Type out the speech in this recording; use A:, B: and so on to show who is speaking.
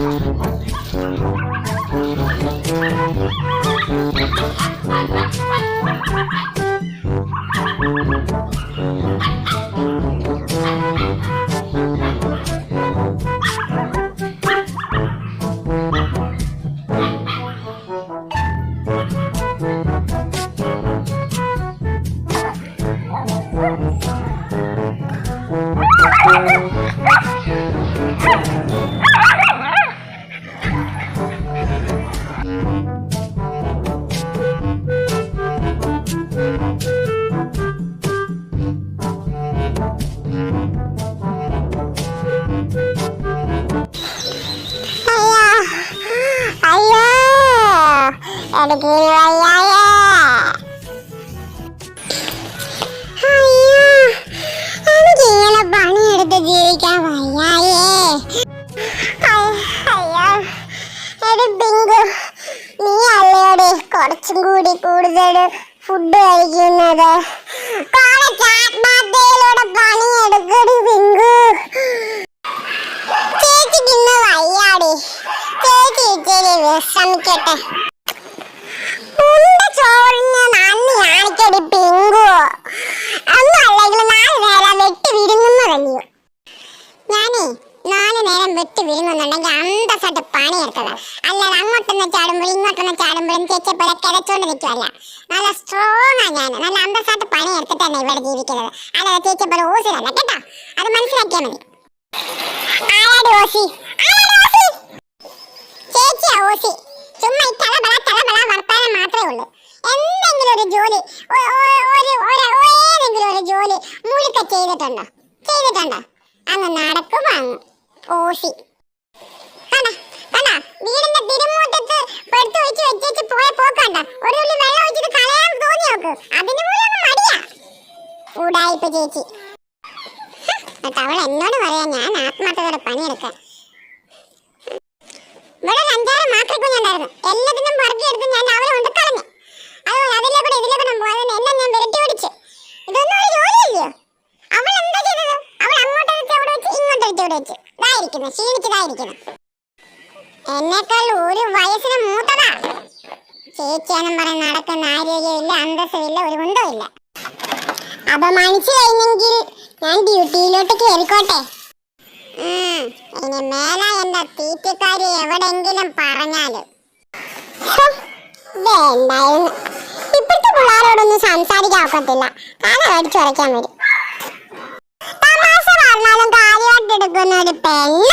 A: Thank you. ഇങ്ങനെ പണിയെടുത്ത് ജീവിക്കാൻ വയ്യായേ. നീ അല്ലയോടെ കുറച്ചും കൂടി കൂടുതൽ ഫുഡ് കഴിക്കുന്നത്? വെട്ടി വിരുങ്ങുന്നുണ്ടെങ്കിൽ അന്തസ്സായിട്ട് പണിയെടുത്തത്. അല്ലാതെ അങ്ങോട്ടൊന്ന് ചാടുമ്പോൾ ഇങ്ങോട്ടൊന്ന് ചാടുമ്പോഴും ചേച്ചിപ്പഴ കിടച്ചോണ്ട് നിൽക്കുമല്ല നല്ല സ്ട്രോങ് ആ ഞാൻ. നല്ല അന്തസ്സായിട്ട് തന്നെ ഇവിടെ ജീവിക്കുന്നത്. അല്ലാതെ ചേച്ചിപ്പഴ ഊസിലല്ല കേട്ടോ? അത് മനസ്സിലാക്കിയാൽ മതി. ഓസി? ഓസി? മാത്രമേ ഉള്ളൂ. എന്തെങ്കിലും ഒരു ഒരു ചെയ്തിട്ടുണ്ടോ? ചെയ്തിട്ടുണ്ടോ? അന്ന് നടക്കും ഓസി കണ്ട കണ്ട വീടിന്റെ തിരുമൂട്ടത്ത് വെച്ച് വെച്ചേച്ച് പോയ പോക്കണ്ട. ഒരു തുള്ളി വെള്ളം ഒഴിച്ചിട്ട് കളയാൻ തോന്നി നോക്ക് അതിന് പോലും മടിയാ. ഉടായിപ്പ് ചേച്ചി. എന്നിട്ട് അവൾ എന്നോട് പറയാ ഞാൻ ആത്മാർത്ഥതയുടെ പണിയെടുക്കാൻ. ഇവിടെ ഒരു അഞ്ചാറ് മാക്രിക്കുഞ്ഞുണ്ടായിരുന്നു എല്ലാത്തിനും പറക്കിയെടുത്ത് ഞാൻ അവരെ കൊണ്ട് കളഞ്ഞു. അതുപോലെ അതിലെ കൂടെ ഇതിലെ കൂടെ പോയതിന് എല്ലാം ഞാൻ വിരട്ടി ഓടിച്ച്. ഇതൊന്നും ഒരു ജോലിയില്ലയോ? അവൾ എന്താ ചെയ്തത്? അവൾ അങ്ങോട്ട് എടുത്ത് അവിടെ വെച്ച് ഇങ്ങോട്ട് എടുത്ത് ഇവിടെ വെച്ച്. ഇതായിരിക്കുന്നു ക്ഷീണിച്ചതായിരിക്കുന്നു എന്നെക്കാൾ ഒരു വയസ്സിന് മൂത്തതാ. ചേച്ചിയാന്നും പറഞ്ഞ് നടക്കുന്ന ആരോഗ്യമില്ല അന്തസ്സുമില്ല ഒരു കുന്തമില്ല അപമാനിച്ചു കഴിഞ്ഞെങ്കിൽ ഞാൻ ഡ്യൂട്ടിയിലോട്ട് കയറിക്കോട്ടെ. ഇനി മേല എന്റെ തീറ്റക്കാരി എവിടെങ്കിലും പറഞ്ഞാലും. വേണ്ടായിരുന്നു. ഇപ്പോഴത്തെ പിള്ളേരോടൊന്നും സംസാരിക്കാൻ ഒക്കത്തില്ല കാല കടിച്ചുറയ്ക്കാൻ വരും. തമാശ പറഞ്ഞാലും കാര്യമായിട്ട് എടുക്കുന്ന ഒരു പെണ്ണ.